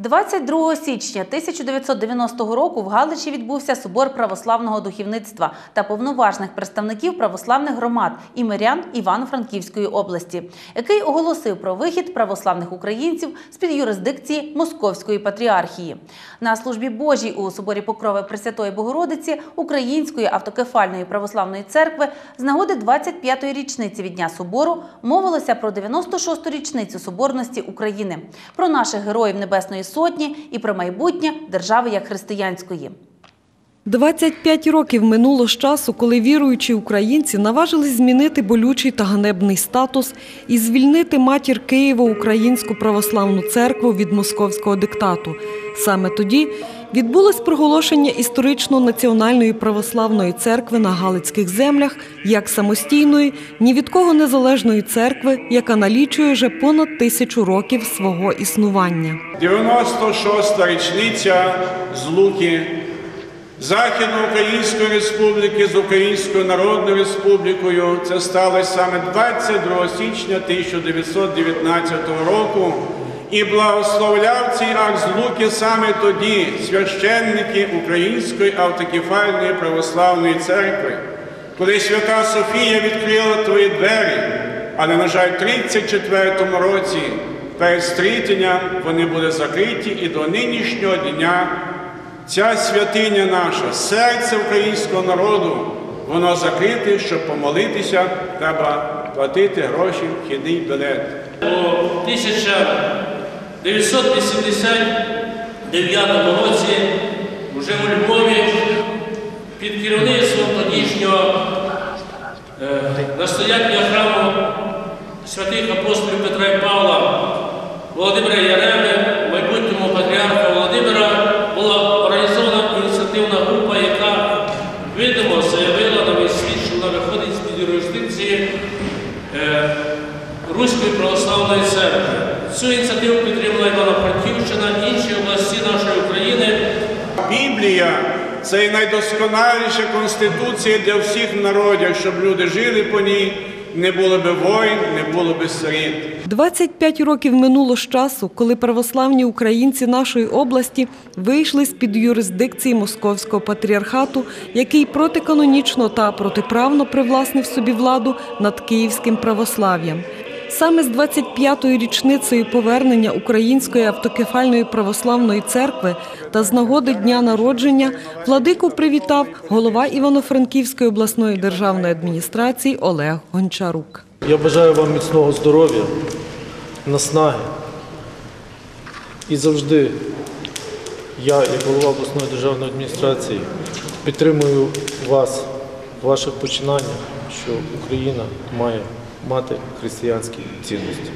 22 січня 1990 року в Галичі відбувся собор православного духовництва та повноважних представників православних громад і мирян Івано-Франківської області, який оголосив про вихід православних українців з під юрисдикції Московської патріархії. На службі Божій у соборі Покрови Пресвятої Богородиці Української автокефальної православної церкви з нагоди 25-ї річниці від Дня собору мовилося про 96-ту річницю соборності України, про наших героїв Небесної Сотні і про майбутнє держави як християнської. 25 років минуло з часу, коли віруючі українці наважились змінити болючий та ганебний статус і звільнити матір Києво-Українську православну церкву від московського диктату. Саме тоді відбулось проголошення історично національної православної церкви на Галицьких землях як самостійної, ні від кого незалежної церкви, яка налічує вже понад тисячу років свого існування. 96-та річниця злуки Західноукраїнської республіки з Українською Народною Республікою. Це сталося саме 22 січня 1919 року. І благословляв цей акт злуки саме тоді священники Української автокефальної православної церкви, коли свята Софія відкрила твої двері, але, на жаль, в 34-му році перед стрітенням вони були закриті і до нинішнього дня ця святиня наша, серце українського народу, воно закрите, щоб помолитися, треба платити гроші вхідний білет. У 1989 році вже у Львові під керівництвом тодішнього е, настоятеля храму святих апостолів Петра і Павла Володимира Яреми, виходить юрисдикції е, Руської православної церкви. Цю ініціативу підтримала Івано-Франківщина, інші області нашої України. Біблія це найдосконаліша конституція для всіх народів, щоб люди жили по ній, не було би воїн, не було би сиріт. 25 років минуло з часу, коли православні українці нашої області вийшли з-під юрисдикції Московського патріархату, який протиканонічно та протиправно привласнив собі владу над київським православ'ям. Саме з 25-ю річницею повернення Української автокефальної православної церкви та з нагоди дня народження владику привітав голова Івано-Франківської обласної державної адміністрації Олег Гончарук. Я бажаю вам міцного здоров'я, наснаги. І завжди я, як голова обласної державної адміністрації, підтримую вас в ваших починаннях, що Україна має мати християнські цінності.